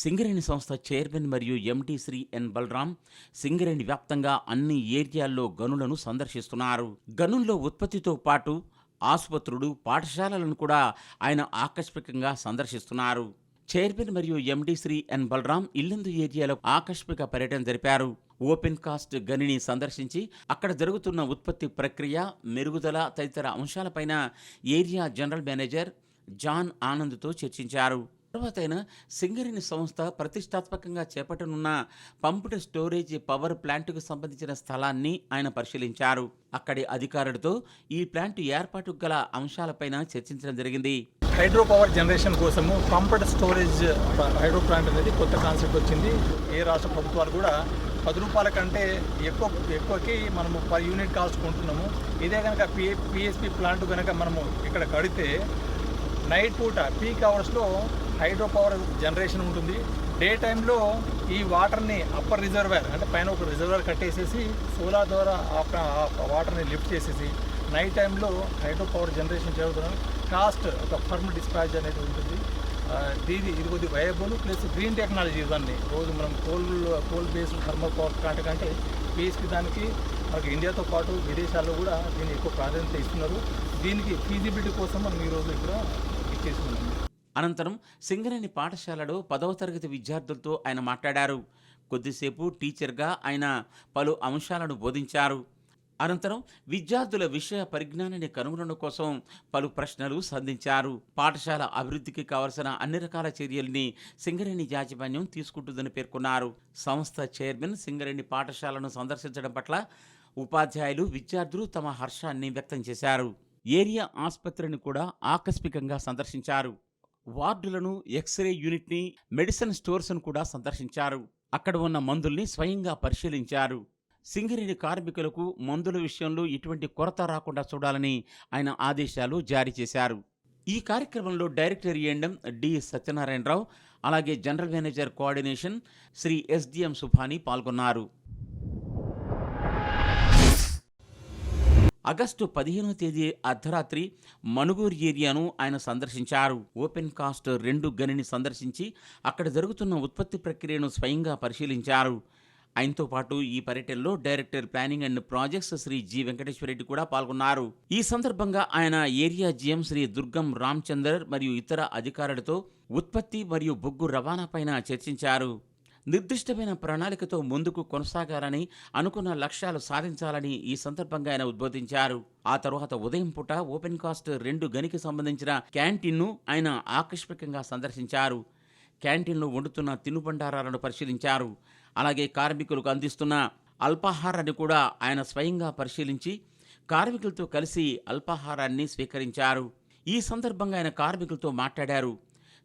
సింగరేణి సంస్థ చైర్మన్ మరియు ఎండి శ్రీ ఎన్ బలరాం సింగరేణి వ్యాప్తంగా అన్ని ఏరియాల్లో గనులను సందర్శిస్తున్నారు. గనుల్లో ఉత్పత్తితో పాటు ఆసుపత్రులు పాఠశాలలను కూడా ఆయన ఆకస్మికంగా సందర్శిస్తున్నారు. చైర్మన్ మరియు ఎండి శ్రీ ఎన్ బలరాం ఇల్లందు ఏరియాలో ఆకస్మిక పర్యటన జరిపారు. ఓపెన్ కాస్ట్ గనిని సందర్శించి అక్కడ జరుగుతున్న ఉత్పత్తి ప్రక్రియ మెరుగుదల తదితర అంశాలపైన ఏరియా జనరల్ మేనేజర్ జాన్ ఆనంద్తో చర్చించారు. తర్వాత ఆయన సింగరేణి సంస్థ ప్రతిష్టాత్మకంగా చేపట్టనున్న పంప్డ్ స్టోరేజ్ పవర్ ప్లాంట్కు సంబంధించిన స్థలాన్ని ఆయన పరిశీలించారు. అక్కడి అధికారులతో ఈ ప్లాంట్ ఏర్పాటుకు గల అంశాలపైన చర్చించడం జరిగింది. హైడ్రో పవర్ జనరేషన్ కోసము పంప్డ్ స్టోరేజ్ హైడ్రో ప్లాంట్ అనేది కొత్త కాన్సెప్ట్ వచ్చింది. ఏ రాష్ట్ర ప్రభుత్వాలు కూడా పది రూపాయల కంటే ఎక్కువ ఎక్కువకి మనము పర్ యూనిట్ కాస్ట్ కొంటున్నాము. ఇదే కనుక పిఏ పిఎస్పి ప్లాంట్ కనుక మనము ఇక్కడ కడితే నైట్ పూట పీక్ అవర్స్లో హైడ్రో పవర్ జనరేషన్ ఉంటుంది. డే టైంలో ఈ వాటర్ని అప్పర్ రిజర్వేర్ అంటే పైన ఒక రిజర్వేర్ కట్టేసేసి సోలార్ ద్వారా ఆ ప్ర- వాటర్ని లిఫ్ట్ చేసేసి నైట్ టైంలో హైడ్రో పవర్ జనరేషన్ జరుగుతున్నాం కాస్ట్ ఒక ఫర్మ్ డిస్పాచ్ అనేది ఉంటుంది. దీని ఇది కొద్ది వయబుల్ ప్లస్ గ్రీన్ టెక్నాలజీ ఇవన్నీ. రోజు మనం coal coal based thermal power plant కంటే పిఎస్పి దానికి మనకి ఇండియాతో పాటు విదేశాల్లో కూడా దీన్ని ఎక్కువ ప్రాధాన్యత ఇస్తున్నారు. దీనికి ఫీజిబిలిటీ కోసం మనం ఈరోజు ఇక్కడ ఇచ్చేసుకున్నాం అనంతరం సింగరేణి పాఠశాలలో పదవ తరగతి విద్యార్థులతో ఆయన మాట్లాడారు. కొద్దిసేపు టీచర్గా ఆయన పలు అంశాలను బోధించారు. అనంతరం విద్యార్థుల విషయ పరిజ్ఞానాన్ని కనుగొనడం కోసం పలు ప్రశ్నలు సంధించారు. పాఠశాల అభివృద్ధికి కావలసిన అన్ని రకాల చర్యల్ని సింగరేణి యాజమాన్యం తీసుకుంటుందని పేర్కొన్నారు. సంస్థ చైర్మన్ సింగరేణి పాఠశాలను సందర్శించడం పట్ల ఉపాధ్యాయులు విద్యార్థులు తమ హర్షాన్ని వ్యక్తం చేశారు. ఏరియా ఆసుపత్రిని కూడా ఆకస్మికంగా సందర్శించారు. వార్డులను ఎక్స్రే యూనిట్ని మెడిసిన్ స్టోర్స్ను కూడా సందర్శించారు. అక్కడ ఉన్న మందుల్ని స్వయంగా పరిశీలించారు. సింగరేణి కార్మికులకు మందుల విషయంలో ఎటువంటి కొరత రాకుండా చూడాలని ఆయన ఆదేశాలు జారీ చేశారు. ఈ కార్యక్రమంలో డైరెక్టర్ ఏండం డి సత్యనారాయణరావు అలాగే general manager coordination Shri SDM Subhani పాల్గొన్నారు. ఆగస్టు పదిహేనో తేదీ అర్ధరాత్రి మణుగూర్ ఏరియాను ఆయన సందర్శించారు. ఓపెన్ కాస్ట్ రెండు గనిని సందర్శించి అక్కడ జరుగుతున్న ఉత్పత్తి ప్రక్రియను స్వయంగా పరిశీలించారు. ఆయనతో పాటు ఈ పర్యటనలో director planning and projects Shri G Venkateswarareddy కూడా పాల్గొన్నారు. ఈ సందర్భంగా ఆయన ఏరియా జిఎం శ్రీ దుర్గం రామచందర్ మరియు ఇతర అధికారులతో ఉత్పత్తి మరియు బొగ్గు రవాణాపైన చర్చించారు. నిర్దిష్టమైన ప్రణాళికతో ముందుకు కొనసాగాలని అనుకున్న లక్ష్యాలు సాధించాలని ఈ సందర్భంగా ఆయన ఉద్బోధించారు. ఆ తరువాత ఉదయం పూట ఓపెన్ కాస్ట్ రెండు గనికి సంబంధించిన క్యాంటీన్ను ఆయన ఆకస్మికంగా సందర్శించారు. క్యాంటీన్లో వండుతున్న తినుబండారాలను పరిశీలించారు. అలాగే కార్మికులకు అందిస్తున్న అల్పాహారాన్ని కూడా ఆయన స్వయంగా పరిశీలించి కార్మికులతో కలిసి అల్పాహారాన్ని స్వీకరించారు. ఈ సందర్భంగా ఆయన కార్మికులతో మాట్లాడారు.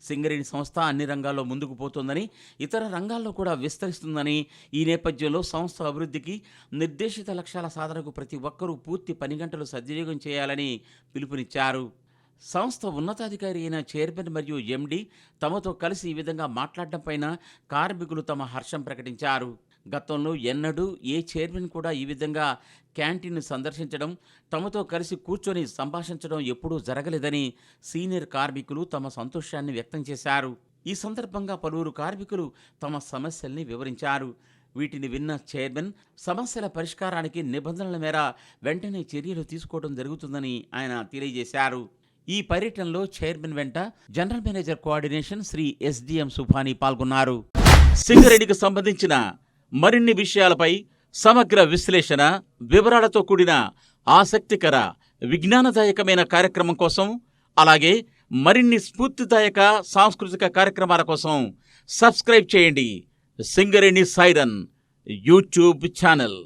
సింగరేణి సంస్థ అన్ని రంగాల్లో ముందుకు పోతుందని ఇతర రంగాల్లో కూడా విస్తరిస్తుందని ఈ నేపథ్యంలో సంస్థ అభివృద్ధికి నిర్దేశిత లక్ష్యాల సాధనకు ప్రతి ఒక్కరూ పూర్తి పని గంటలు సద్వినియోగం చేయాలని పిలుపునిచ్చారు. సంస్థ ఉన్నతాధికారి అయిన చైర్మన్ మరియు ఎండి తమతో కలిసి ఈ విధంగా మాట్లాడడం పైన కార్మికులు తమ హర్షం ప్రకటించారు. గతంలో ఎన్నడూ ఏ చైర్మన్ కూడా ఈ విధంగా క్యాంటీన్ను సందర్శించడం తమతో కలిసి కూర్చొని సంభాషించడం ఎప్పుడూ జరగలేదని సీనియర్ కార్మికులు తమ సంతోషాన్ని వ్యక్తం చేశారు. ఈ సందర్భంగా పలువురు కార్మికులు తమ సమస్యల్ని వివరించారు. వీటిని విన్న చైర్మన్ సమస్యల పరిష్కారానికి నిబంధనల మేర వెంటనే చర్యలు తీసుకోవడం జరుగుతుందని ఆయన తెలియజేశారు. ఈ పర్యటనలో చైర్మన్ వెంట general manager coordination Shri SDM Subhani పాల్గొన్నారు. సింగరేణికి సంబంధించిన మరిన్ని విషయాలపై సమగ్ర విశ్లేషణ వివరాలతో కూడిన ఆసక్తికర విజ్ఞానదాయకమైన కార్యక్రమం కోసం అలాగే మరిన్ని స్ఫూర్తిదాయక సాంస్కృతిక కార్యక్రమాల కోసం సబ్స్క్రైబ్ చేయండి. Singareni siren YouTube channel.